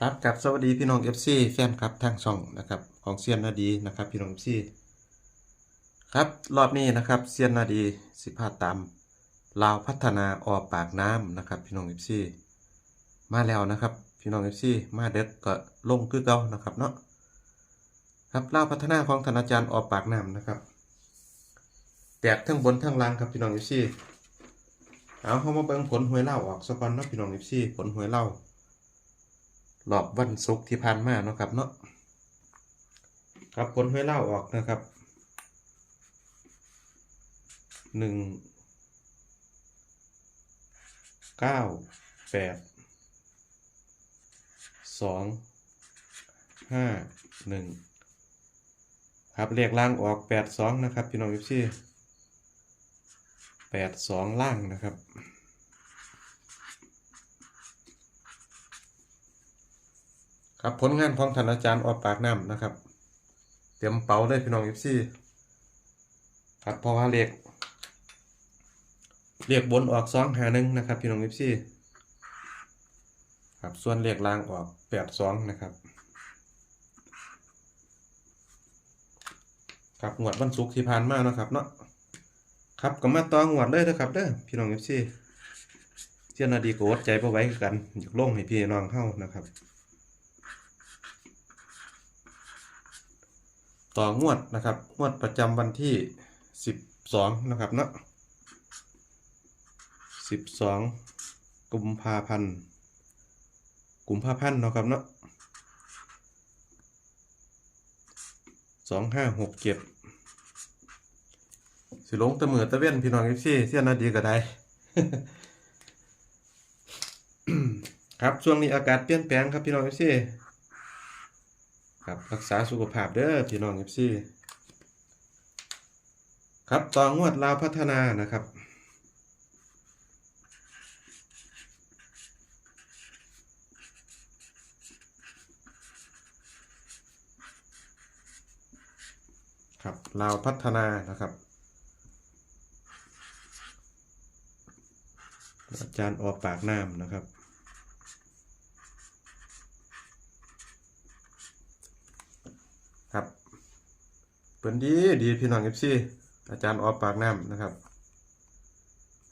ครับกับสวัสดีพี่น้อง FC แฟนครับทางช่องนะครับของเซียนนาดีนะครับพี่น้อง FC ครับรอบนี้นะครับเซียนนาดีสิพาตามลาวพัฒนาออกปากน้ำนะครับพี่น้อง FC มาแล้วนะครับพี่น้อง FC มาเด็กก็ลงคือเก่านะครับเนาะครับลาวพัฒนาของธนาจารย์ออกปากน้ำนะครับแตกทั้งบนทั้งล่างครับพี่น้อง FC เอาเข้ามาเบิ่งผลหวยเล่าออกสก่อนเนาะพี่น้อง FC ผลหวยเล่ารอบวันศุกร์ที่ผ่านมาเนาะครับเนาะครับผลหวยเล่าออกนะครับหนึ่งเก้าแปดสองห้าหนึ่งครับเรียกล่างออกแปดสองนะครับ พี่น้องยิปซี่ แปดสองล่างนะครับ ครับผลงานของท่านอาจารย์ออดปากน้ำนะครับ เตรียมเป๋าได้พี่น้องยิปซี่ครับเพราะว่าเลขเลขบนออกสองหาหนึ่งนะครับ พี่น้องยิปซี่ครับส่วนเลขล่างออกแปดสองนะครับครับงวดวันศุกร์ที่ผ่านมานะครับเนาะ ครับก็มาต่องวดเลยนะครับเด้อพี่น้องยิปซี่เจ้าหน้าดีก็อดใจบ่ไว้กันอยากลงให้พี่น้องเข้านะครับต่องวดนะครับงวดประจำวันที่ 12 นะครับเนาะ12 กุมภาพันธ์กุมภาพันธ์เนาะครับเนาะ2567 สิลงตะมือตะเว้นพี่น้อง FC เสียนาดีก็ได้ครับช่วงนี้อากาศเปลี่ยนแปลงครับพี่น้อง FC ครับรักษาสุขภาพเด้อพี่น้องเอฟซีครับต่องวดลาวพัฒนานะครับ ครับลาวพัฒนานะครับ อา จารย์ออกปากน้ำนะครับ ครับเป็นดีดีพี่น้องเอฟซีอาจารย์ออฟปากน้ำนะครับ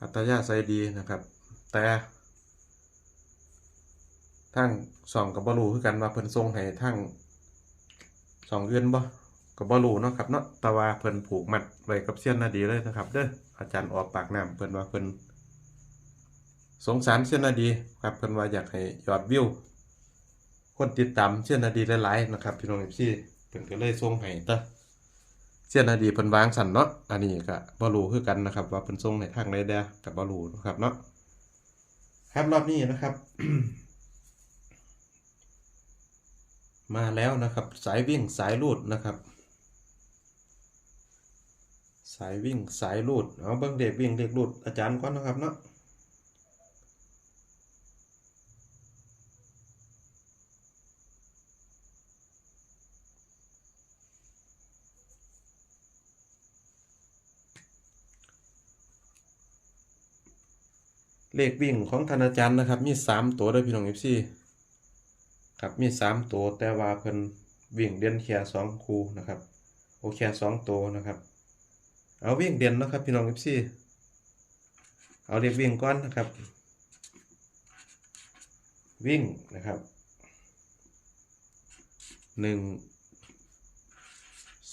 อัตยาใส่ดีนะครับ แต่ทั้งสองกับบอลูคือกันว่าเพิ่นทรงให้ทั้งสองอื่นบ่กับบอลูเนาะครับเนาะแต่ว่าเพิ่นผูกมัดไว้กับเสี้ยนนาดีเลยนะครับ เด้ออาจารย์ออกปากน้ำเพิ่นว่าเพิ่น สงสารเสี้นนาดีครับเพิ่นว่าอยากให้ยอดวิว คนติดตามเสี้นนาดีหลายๆนะครับพี่น้องเอฟซีเพิ่นก็เลยส่งให้ตะเสี้นนาดีเพิ่นวางสันเนาะอันนี้ก็บ่รู้คือกันนะครับ ว่าเพิ่นส่งในทางใดเด้อก็บ่รู้นะครับเนาะครับรอบนี้นะครับ มาแล้วนะครับ สายวิ่งสายลูดนะครับ สายวิ่งสายลูดเอาเบิ่งเด็กวิ่งเด็กลูดอาจารย์ก่อนนะครับเนาะ เลขวิ่งของธนาจารย์นะครับ มีสามตัวเด้วยพี่น้องเอฟซีครับมีสามตัวแต่ว่าเพิ่นวิ่งเด่นแค่สองคูนะครับ โอแค่สองตัวนะครับ เอาวิ่งเด่นนะครับพี่น้องเอฟซีเอาเลขวิ่งก่อนนะครับ วิ่งนะครับหนึ่ง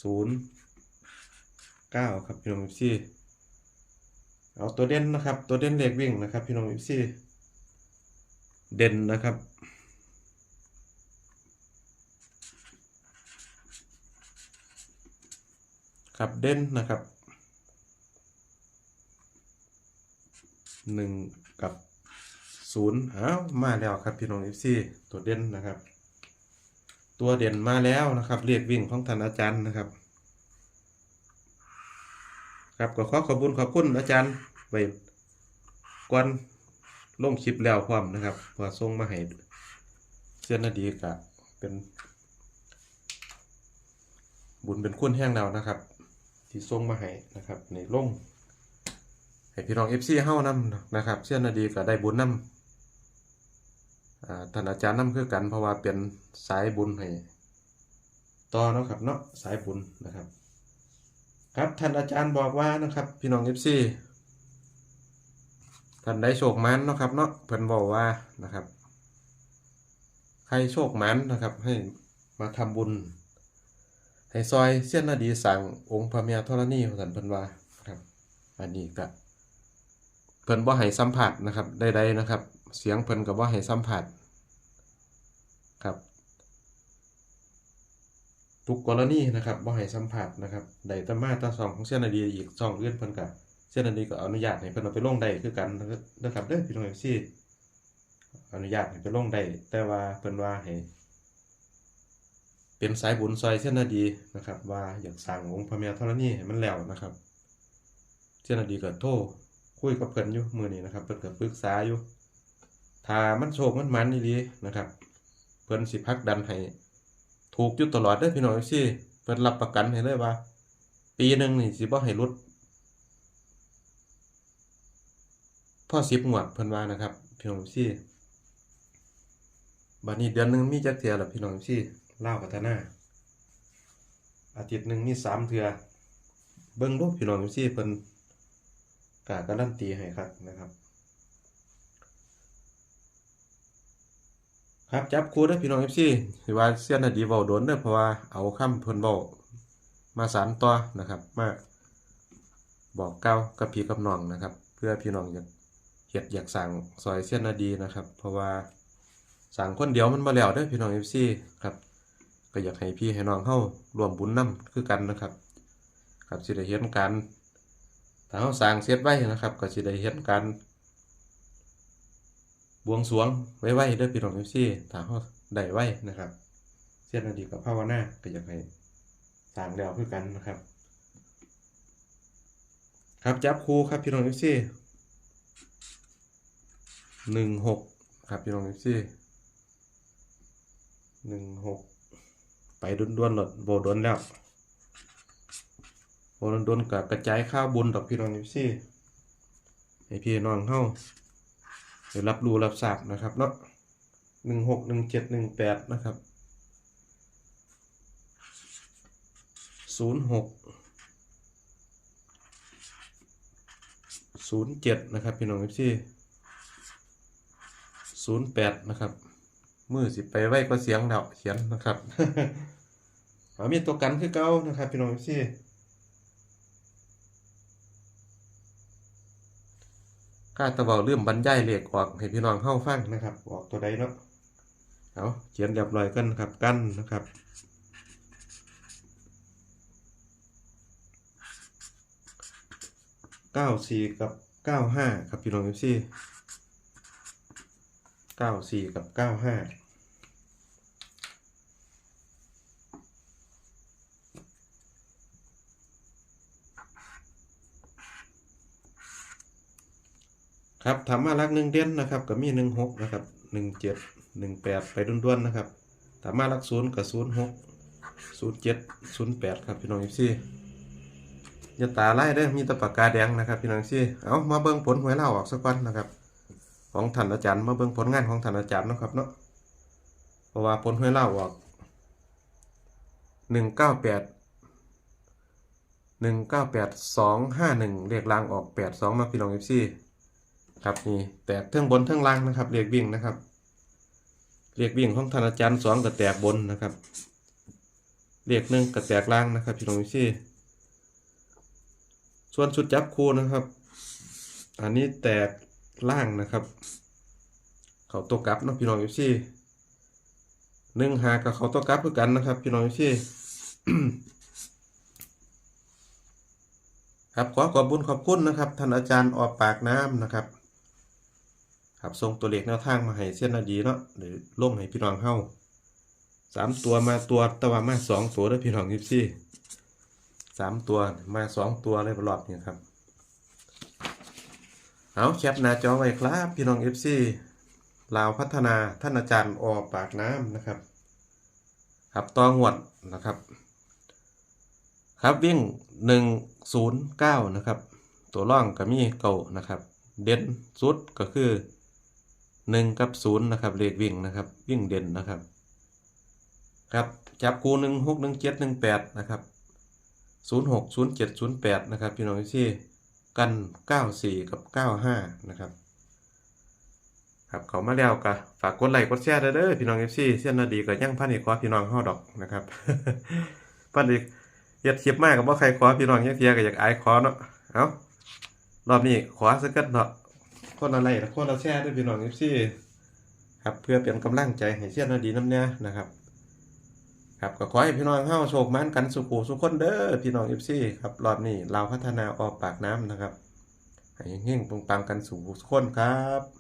ศูนย์เก้าครับพี่น้องเอฟซี เอาตัวเด่นนะครับ ตัวเด่นเลขวิ่งนะครับ พี่น้องอีซี่เด่นนะครับ ครับเด่นนะครับหนึ่งกับศูนย์อ้าวมาแล้วครับพี่น้องอีซี่ตัวเด่นนะครับ ตัวเด่นมาแล้วนะครับเลขวิ่งของท่านอาจารย์นะครับ ครับก็ขอขอบคุณขอบคุณอาจารย์ไว้ก่อนลงคลิปแล้วพร้อมนะครับเพอส่งมาให้เส้นนาดีกะเป็น บุญเป็นคุณแห้งแล้วนะครับ ที่ส่งมาให้นะครับในลงให้พี่น้องเอฟซีเฮ้านำนะครับเส้นนาดีก็ได้บุญนอ่าท่านอาจารย์นํคือกันเพราะว่าเป็นสายบุญให้ต่อเนาะครับเนาะสายบุญนะครับ ครับท่านอาจารย์บอกว่านะครับ พี่น้อง FC ท่านได้โชคมันนะครับเนาะเพิ่นบอกว่านะครับ ใครโชคมันนะครับ ให้มาทำบุญ ให้ซอยเส้นนาดีสั่งองค์พระแม่ธรณีของท่านเพิ่นว่าครับ อันนี้ก็เพิ่นบ่ให้สัมผัสนะครับใดๆนะครับ เสียงเพิ่นก็บ่ให้สัมผัสครับ ทุกกรณีนะครับบ่ให้สัมผัสนะครับใดแตมาตาซองของเส้นนดีอีกซองเอื่นเพิ่นก็เส้นนดีก็อนุญาตให้เพิ่นเอาไปลงได้คือกันนะครับเด้อพี่น้อง FC อนุญาตให้ไปลงได้แต่ว่าเพิ่นว่าให้เป็นสายบุญซอยเส้นนดีนะครับ ว่าอยากสั่งองค์พระแม่ธรณีให้มันแล้วนะครับ เส้นนดีก็โทรคุยกับเพิ่นอยู่มือนี้นะครับเพิ่นก็ปรึกษาอยู่ถ้ามันโชคมันมันอีหลีนะครับ เพิ่นสิพักดันให้ ถูกอยู่ตลอดเด้พี่น้องซี่เพิ่นรับประกันให้เลยว่า ปีหนึ่งนี่สิบ่ให้ลุดพ่อ10งวดเพิ่นว่านะครับ พี่น้องซี่บัดนี้เดือนหนึ่งมีจักเที่ยล่ะพี่น้องซี่ลาพัฒนาอาทิตย์หนึ่งมี3เทื่อเบิ่งดูพี่น้องซี่เพิ่นกะการันตีให้ครับนะครับ ครับจับคู่เด้พี่น้องเอฟซีสิว่าเสียนอดีเว้าโดนเด้อเพราะว่าเอาคำเพิ่นเว้ามาสานต่อนะครับมาบอกเก้ากับพี่กับน้องนะครับ เพื่อพี่น้องอยากเฮ็ดอยากสั่งซอยเสียนอดีนะครับ เพราะว่าสั่งคนเดียวมันบ่แล้วเด้อพี่น้อง FC ครับก็อยากให้พี่ให้น้องเฮารวมบุญนํคือกันนะครับ ครับสิได้เห็นการถ้าเฮาสร้างเสร็จไว้นะครับ ก็สิได้เห็นการบ วงสวงไว้ไว้เด้อพี่น้อง FC ถ้าเฮาได้ไว้นะครับเสียนอดีกับภาวนาก็อยากให้สร้างแล้วคือกันนะครับ ครับจับคูครับพี่น้อง FC หนึ่งหกครับพี่น้อง FC หนึ่งหกไปด้วนๆหลดโบดวนแล้วโบดวนๆกับกระจายข้าวบุญดอกพี่น้อง FC ให้พี่น้องเฮา เดี๋ยวรับรู้รับทราบนะครับเนาะหนึ่งหกหนึ่งเจ็ดหนึ่งแปดนะครับศูนย์หกศูนย์เจ็ดนะครับพี่น้องพี่ศูนย์แปดนะครับมือสิไปไว้ก็เสียงเดาเขียนนะครับมีตัวกันคือเก่านะครับพี่น้องพี่ ข้าตะเบาเรื่องบรรยายเลขออกให้พี่น้องเข้าฟังนะครับ ออกตัวใดเนาะเอาเขียนเรียบร้อยกันครับกันนะครับเก้าสี่กับเก้าห้าครับพี่น้องเอฟซีเก้าสี่กับเก้าห้า ครับถามมาลักหนึ่งเด่นนะครับก็มีหนึ่งหกนะครับหนึ่งเจ็ดหนึ่งแปดไปด้วนๆนะครับถามมาลักศูนย์กับศูนย์หกศูนย์เจ็ดศูนย์แปดครับพี่น้องเอฟซีอย่าตาไล่เด้มีตะปากกาแดงนะครับพี่น้องซีเอามาเบิ่งผลหวยเล่าออกสักวันนะครับ ของท่านอาจารย์มาเบิ่งผลงานของท่านอาจารย์นะครับเนาะเพราะว่าผลหวยเล่าออกหนึ่งเก้าแปดหนึ่งเก้าแปดสองห้าหนึ่งเลขรางออกแปดสองมาพี่น้องเอฟซี ครับนี่แตกเทั้งบนเทั้งล่างนะครับเรียกวิ่งนะครับเรียกวิ่งของท่านอาจารย์สองก็แตกบนนะครับเรียกหนึ่งก็แตกล่างนะครับพี่น้องวิซี่ส่วนชุดจับคู่นะครับ อันนี้แตกล่างนะครับ เขาตัวกลับนะพี่น้องวิซี่หนึ่งหากับเขาตัวกลับคือกันนะครับ พี่น้องวิซี่ครับขอขอบคุญขอบคุณนะครับท่านอาจารย์ออกปากน้ำนะครับ ครับส่งตัวเลขแนวทางมาให้เส้นนาดีเนาะหรือลงให้พี่น้องเฮาสามตัวมาตัวตะวันมาสองตัวเด้พี่น้องยิปซี่สามตัวมาสองตัวเลยรอบนี้ครับเอาแคปหน้าจอไว้ครับ พี่น้องเอฟซีลาวพัฒนาท่านอาจารย์ออปากน้ำนะครับ ครับตองวดนะครับ ครับวิ่งหนึ่งศูนย์เก้านะครับ ตัวร่องก็มีเก่านะครับ เด่นสุดก็คือ หนึ่งกับศูนย์นะครับเลขวิ่งนะครับ วิ่งเด่นนะครับ ครับจับคูหนึ่งหกหนึ่งเจ็ดหนึ่งแปดนะครับศูนย์หกศูนย์เจ็ดศูนย์แปดนะครับพี่น้องที่กันเก้าสี่กับเก้าห้านะครับครับเขามาแล้วก็ฝากกดไลค์กดแชร์เด้อเด้อพี่น้องเอฟซีเส้นนาดีก็ยังพันอีกขอพี่น้องเฮาดอกนะครับพันอีกเฮ็ดคลิปมากกับว่าใครขอพี่น้องยังเทียก็อยากอายขอเนาะเอ้ารอบนี้ขอสักกัดเนาะ คนอะไรคนละแชร์ด้วยพี่น้องเอฟซีครับเพื่อเป็นกำลังใจให้เส้นนาดีน้ำเนี้ยนะครับ ครับก็ขอให้พี่น้องเข้าโชคมั่นกันสุขูสุขคนเด้อพี่น้องเอฟซีครับรอบนี้เราพัฒนาออกปากน้ำนะครับให้เงี้ยปังๆกันสุขสุขคนครับ